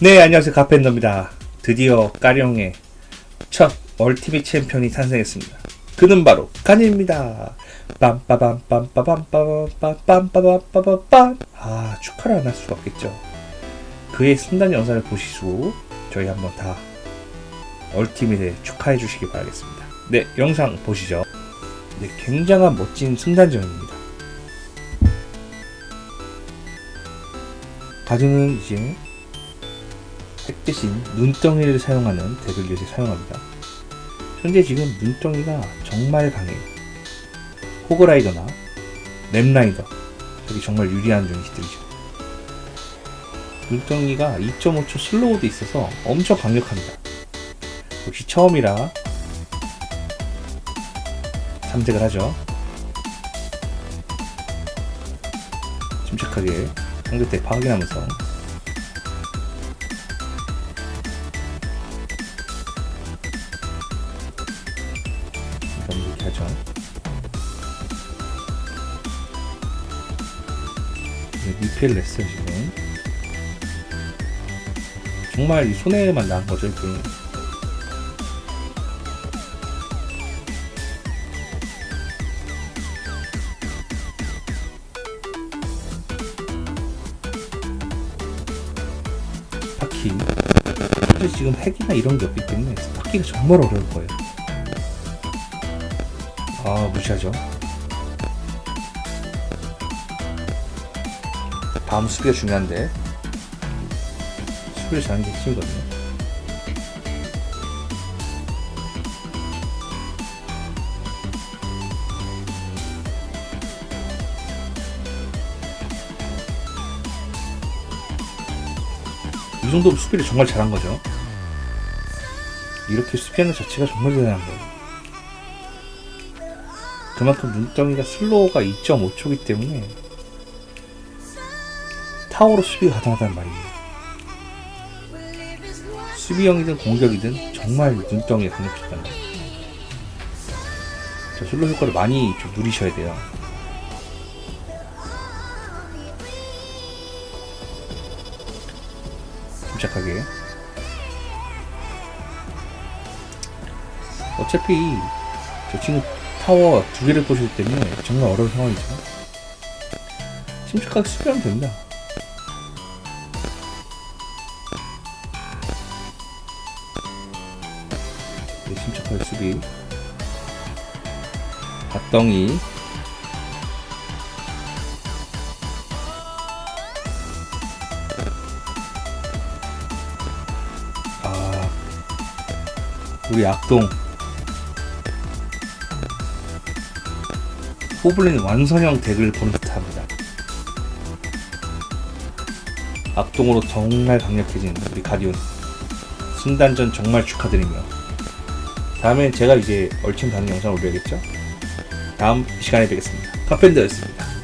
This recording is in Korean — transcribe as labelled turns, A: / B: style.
A: 네, 안녕하세요. 카펜더입니다. 드디어 까령의 첫 얼티밋 챔피언이 탄생했습니다. 그는 바로 간입니다. 빰빠밤빰빠밤빰빰빰빰빰빰빰빰 아, 축하를 안 할 수가 없겠죠. 그의 순단 영상을 보시고 저희 한번 다 얼티밋에 축하해 주시기 바라겠습니다. 네, 영상 보시죠. 네, 굉장한 멋진 순단전입니다. 가드는 이제 핵 대신 눈덩이를 사용하는 요새 사용합니다. 현재 지금 눈덩이가 정말 강해요. 호그라이더나 랩라이더 여기 정말 유리한 유닛들이죠. 눈덩이가 2.5초 슬로우도 있어서 엄청 강력합니다. 역시 처음이라 삼색을 하죠. 침착하게 상대 덱 확인하면서 네, 미피를 냈어요 지금. 정말 이 손해만 난 거죠 이게. 스파키. 사실 지금 핵이나 이런 게 없기 때문에 스파키가 정말 어려울 거예요. 아 무시하죠. 다음 수비가 중요한데 수비를 잘하는 게 핵심이거든요. 이 정도면 수비를 정말 잘한 거죠. 이렇게 수비하는 자체가 정말 대단한 거예요. 그만큼 눈덩이가 슬로우가 2.5초기 때문에 타워로 수비가 가능하다는 말이에요. 수비형이든 공격이든 정말 눈덩이가 거예요. 저 슬로우 효과를 많이 좀 누리셔야 돼요. 침착하게. 어차피 저 친구 타워 두 개를 보시기 때문에 정말 어려운 상황이죠. 침착하게 수비하면 됩니다. 네, 침착하게 수비. 밭덩이. 아, 우리 악동. 호블린 완성형 덱을 보는 듯합니다. 악동으로 정말 강력해진 우리 가디온 순단전 정말 축하드리며 다음엔 제가 이제 얼침 다는 영상을 올려야겠죠? 다음 시간에 뵙겠습니다. 카펜더였습니다.